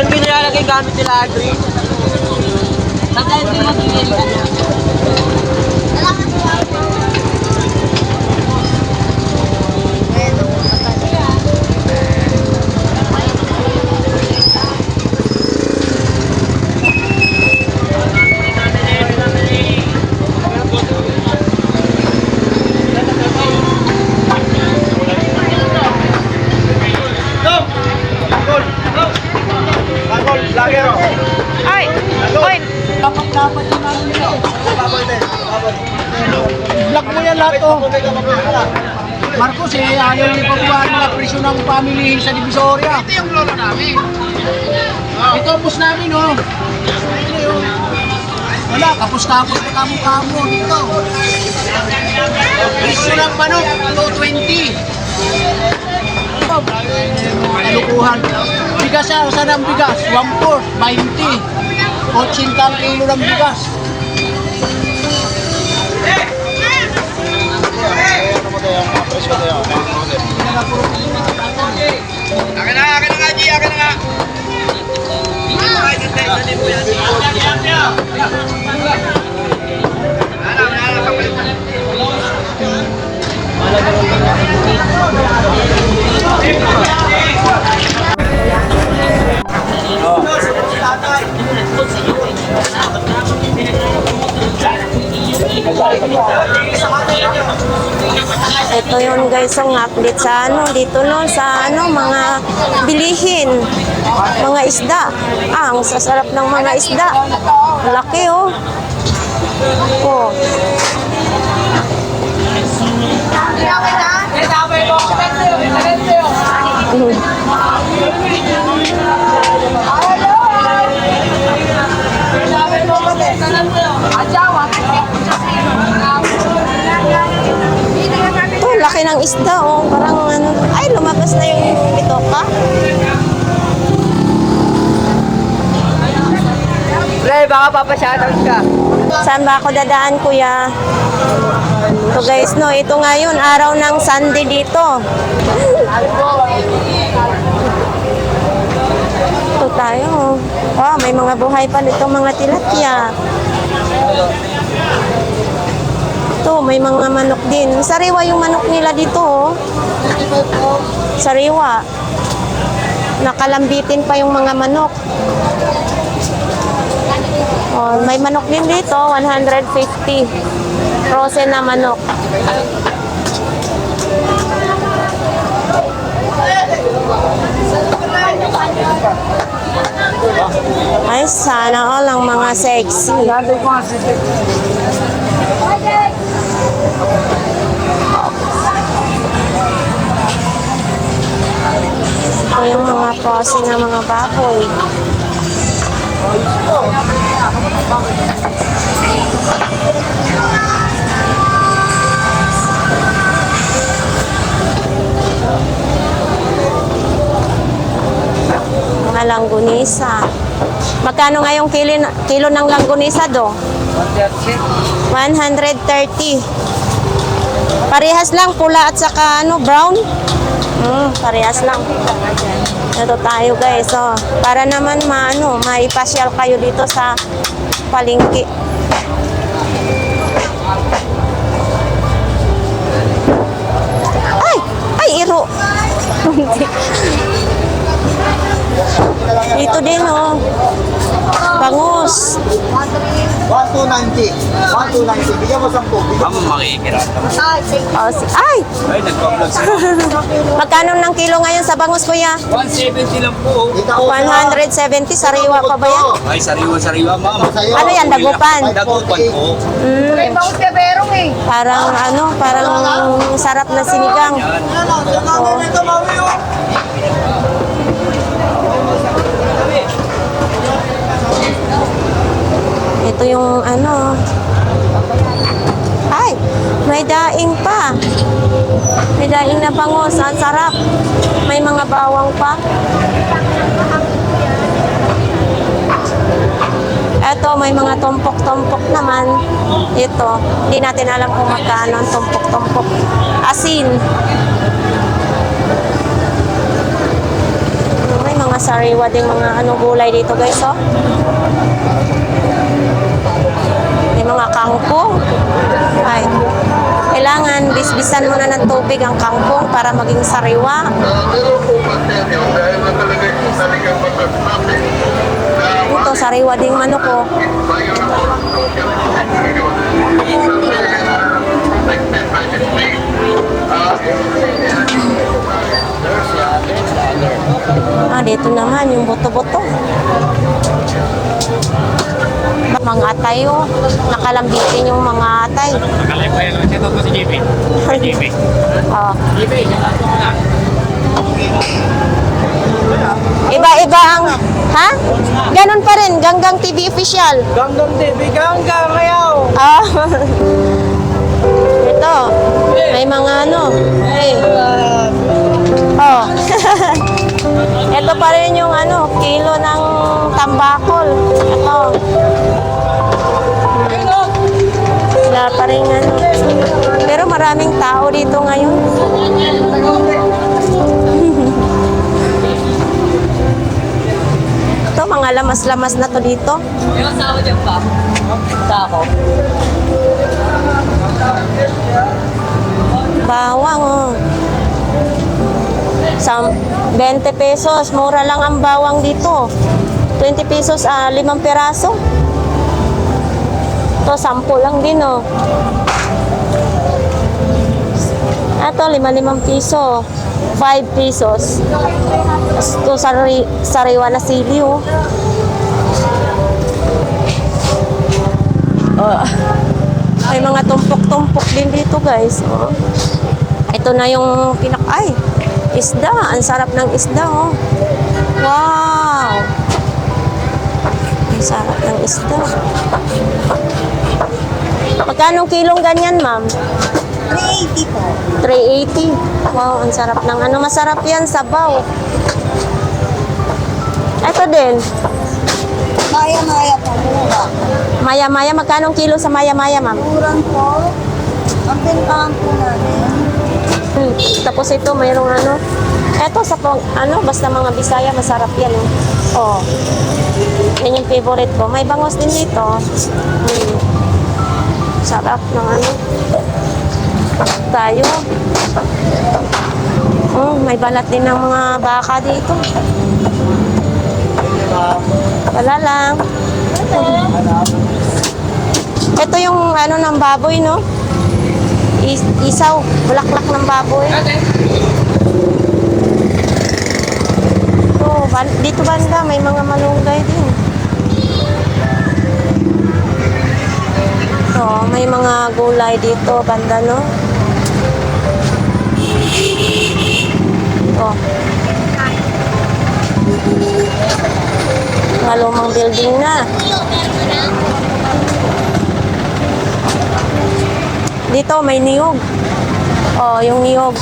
Doon ko nilalagay gamit nila, Adri. Saan tayo din magiging lahat o. Marcos eh, ayaw yung pagbuhan nila presyo ng family sa Divisoria. Ito yung lolo namin. Ito ang bus namin o. Ito yung... Wala, kapos-kapos na kamo-kamo dito. Presyo ng manok, 220. Kalukuhan. Bigas siya, saan ang bigas? 1-4, 20. 80 ang kilo ng bigas. Ang update sa ano, dito no, sa ano, mga bilihin, mga isda. Ah, ang sasarap ng mga isda. Laki oh. Oh. Ito, laki ng isda oh. Parang ano, ay lumabas na yung bitoka. Pre, baka papashoutout ka. Saan ba ako dadaan, kuya? Ito guys, no, ito ngayon, araw ng Sunday dito. Ito tayo. Oh, may mga buhay pa dito mga tilapia. Ito, may mga manok din. Sariwa yung manok nila dito, oh. Sariwa. Nakalambitin pa yung mga manok. Oh, may manok din dito, 150. Frozen na manok. Ay, sana all ang mga sexy. Ito yung mga pose ng mga baboy. Mga langgunisa. Magkano nga yung kilo, kilo ng langgunisa do? 130. Parehas lang, pula at saka ano, brown. Hmm, parehas lang. Ito tayo guys, oh. Para naman maano, maipasyal kayo dito sa palengke. Ay! Ay, iro! Dito din, oh. Bangus. 1290. 1290. Bigyan mo 10. Bigyan Ma'am, makikirap. Oh, si Ay! Ay, sila. Magkano ng kilo ngayon sa bangus, kuya? 170 lang po. Kita ko 170, sariwa pa ba yan? Ay, sariwa-sariwa, ma'am. Sa'yo. Ano yan, dagupan? Dagupan po. Mm, parang ano, parang sarap na sinigang. Yan. Ito yung ano. Ay, may daing pa. May daing na bangus. Ang sarap. May mga bawang pa. Eto, may mga tumpok-tumpok naman. Ito, hindi natin alam kung magkano ang tumpok-tumpok. Asin. May mga sariwa ding mga ano gulay dito guys, oh. Kangkong. Ay, kailangan bisbisan muna ng tubig ang kangkong para maging sariwa. Ito, sariwa ding manok, oh. Ah, dito naman yung buto-buto. Oh. Nakalambitin yung mga atay. Nakalay pa yan. Ito to si JP. JP. Oh. JP, mo na. Iba-iba ang... Ha? Ganun pa rin, Ganggang TV official. Ganggang TV, ganggang kayaw. Ah. Ito. Rin ano. Pero maraming tao dito ngayon. Ito, mga lamas-lamas na to dito. Yung asawa dyan pa. Sako. Bawang, oh. Sam 20 pesos. Mura lang ang bawang dito. 20 pesos, ah, limang peraso. Ito, 10 lang din, oh. Ito, lima-limang piso. 5 pesos. Ito, sari, sariwa na sili, oh. Oh. May mga tumpok-tumpok din dito, guys. Oh. Ito na yung pinak... Ay! Isda. Ang sarap ng isda, oh. Wow! Ang sarap ng isda. Magkano kilong ganyan, ma'am? 380 po. 380. Wow, ang sarap ng ano. Masarap yan, sabaw. Ito din. Maya-maya po, mura. Maya-maya. Magkano kilo sa maya-maya, ma'am? Murang po. Ang bentahan po namin. Hmm. Tapos ito, mayroong ano. Eto sa pang, ano, basta mga Bisaya, masarap yan. Oh. oh. Yan yung favorite ko. May bangos din dito. Hmm. Sarap ng ano. Tayo. Oh, may balat din ng mga baka dito. Wala lang. Ito yung ano ng baboy, no? Is isaw, bulaklak ng baboy. Oh, ban- dito banda may mga malunggay din. So, may mga gulay dito banda no. Oh. Mga lumang building na. Dito may niyog. Oh, yung niyog.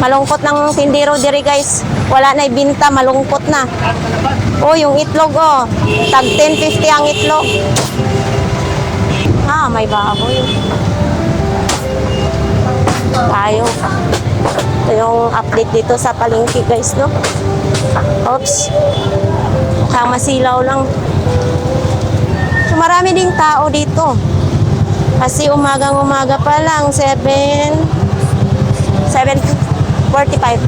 Malungkot ng tindero diri guys. Wala na ibinta, malungkot na. Oh, yung itlog oh. Tag 10.50 ang itlog. Ah, may baboy. Tayo. Ito yung update dito sa palengke guys, no? Oops. Mukhang masilaw lang. So, marami ding tao dito. Kasi umagang umaga pa lang, 7, 7.45.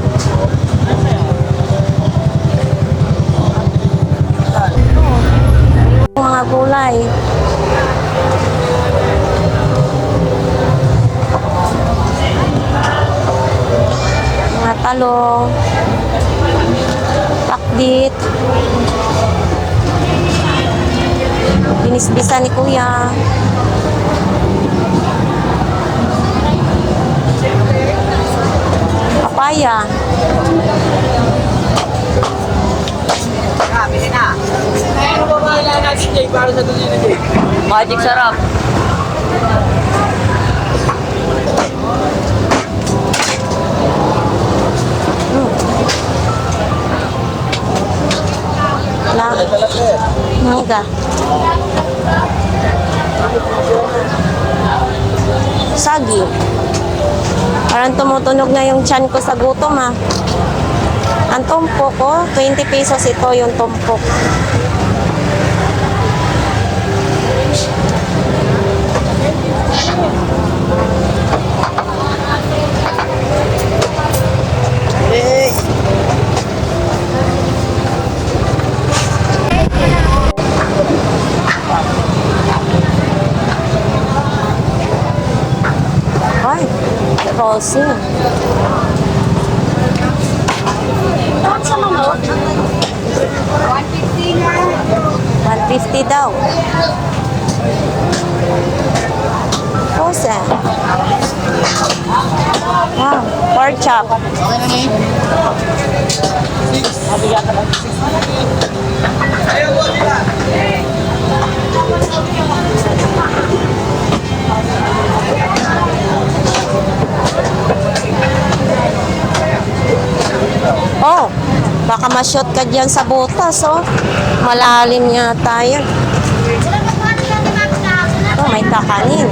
Mga gulay. Talong. Pakdit. Binisbisa ni kuya. Papaya. Magic sarap. La. Mangga. Sagi. Parang tumutunog na yung chan ko sa gutom ha. Ang tumpok, oh, 20 pesos ito yung tumpok. Ay, Rosie. Sa mamot? 150 daw. Frozen. Wow, pork chop. Oh, baka ma-shot ka dyan sa butas, oh. Malalim yata yan. Oh, may takanin.